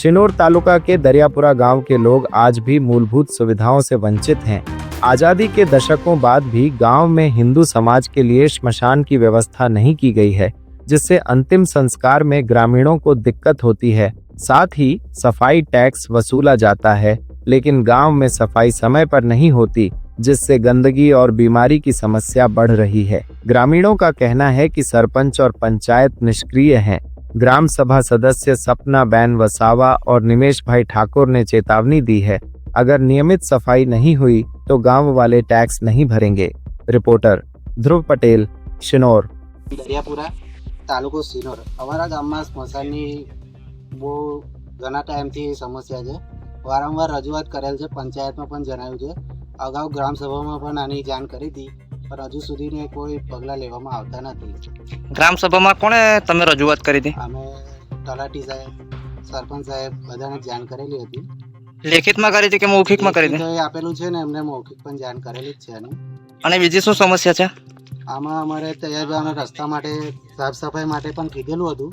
शिनोर तालुका के दरियापुरा गाँव के लोग आज भी मूलभूत सुविधाओं से वंचित हैं। आज़ादी के दशकों बाद भी गाँव में हिंदू समाज के लिए श्मशान की व्यवस्था नहीं की गई है, जिससे अंतिम संस्कार में ग्रामीणों को दिक्कत होती है। साथ ही सफ़ाई टैक्स वसूला जाता है, लेकिन गाँव में सफ़ाई समय पर नहीं होती, जिससे गंदगी और बीमारी की समस्या बढ़ रही है। ग्रामीणों का कहना है कि सरपंच और पंचायत निष्क्रिय हैं। ग्राम सभा सदस्य सपना बैन वसावा और निमेश भाई ठाकुर ने चेतावनी दी है अगर नियमित सफाई नहीं हुई तो गांव वाले टैक्स नहीं भरेंगे रिपोर्टर ध्रुव पटेल शिनोर દરિયાપુરા તાલુકો સિનોર અમારા ગામમાં સ્મશાનની બહુ ઘણા ટાઈમથી સમસ્યા છે વારંવાર રજૂઆત કરેલ છે પંચાયતમાં પણ જણાવ્યું છે અગાઉ ગ્રામસભામાં પણ આની જાણ કરી હતી પણ હજુ સુધીને કોઈ પગલાં લેવામાં આવતા નથી. ગ્રામ સભામાં કોણે તમે રજૂઆત કરી હતી? અમે તલાટી સાહેબ સરપંચ સાહેબ બધાને જાણ કરેલી હતી. લેખિતમાં કરી હતી કે મૌખિકમાં કરી હતી? આપેલું છે ને એમને મૌખિક પણ જાણ કરેલી જ છે આની અને બીજી શું સમસ્યા છે? આમાં અમારે તૈયાર જવાના રસ્તા માટે સાફ સફાઈ માટે પણ કીધેલું હતું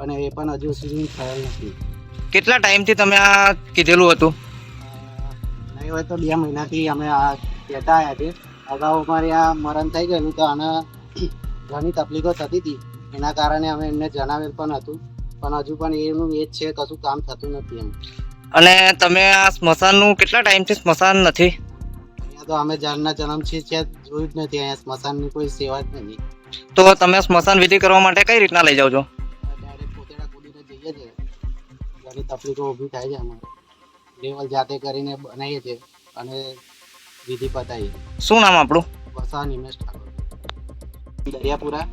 અને એ પણ હજુ સુધી થયેલ નથી. કેટલા ટાઈમથી તમે આ કીધેલું હતું? નહીં હોય તો બે મહિનાથી અમે આ કહેતા આવ્યા છે અગાઉ અમારે આ મરણ થઈ ગયેલું તો આના ઘણી તકલીફો થતી હતી. એના કારણે અમે એમને જણાવેલ પણ હતું. પણ હજુ પણ એનું એ જ છે કશું કામ થતું નથી એમ. અને તમે આ સ્મશાનનું કેટલા ટાઈમથી સ્મશાન નથી? અહીંયા તો અમે જાનના જન્મ છે જોયું જ નથી અહીંયા સ્મશાનની કોઈ સેવા જ નથી. તો તમે સ્મશાન વિધિ કરવા માટે કઈ રીતના લઈ જાઓ છો? ડાયરેક્ટ પોતેડા કુદીને જઈએ છીએ. ઘણી તકલીફો ઊભી થાય છે અમારે. લેવલ જાતે કરીને બનાવીએ છીએ અને વિધિ પતાવીએ શું નામ આપણું? વસા નિમેશ ઠાકોર. દરિયાપુરા.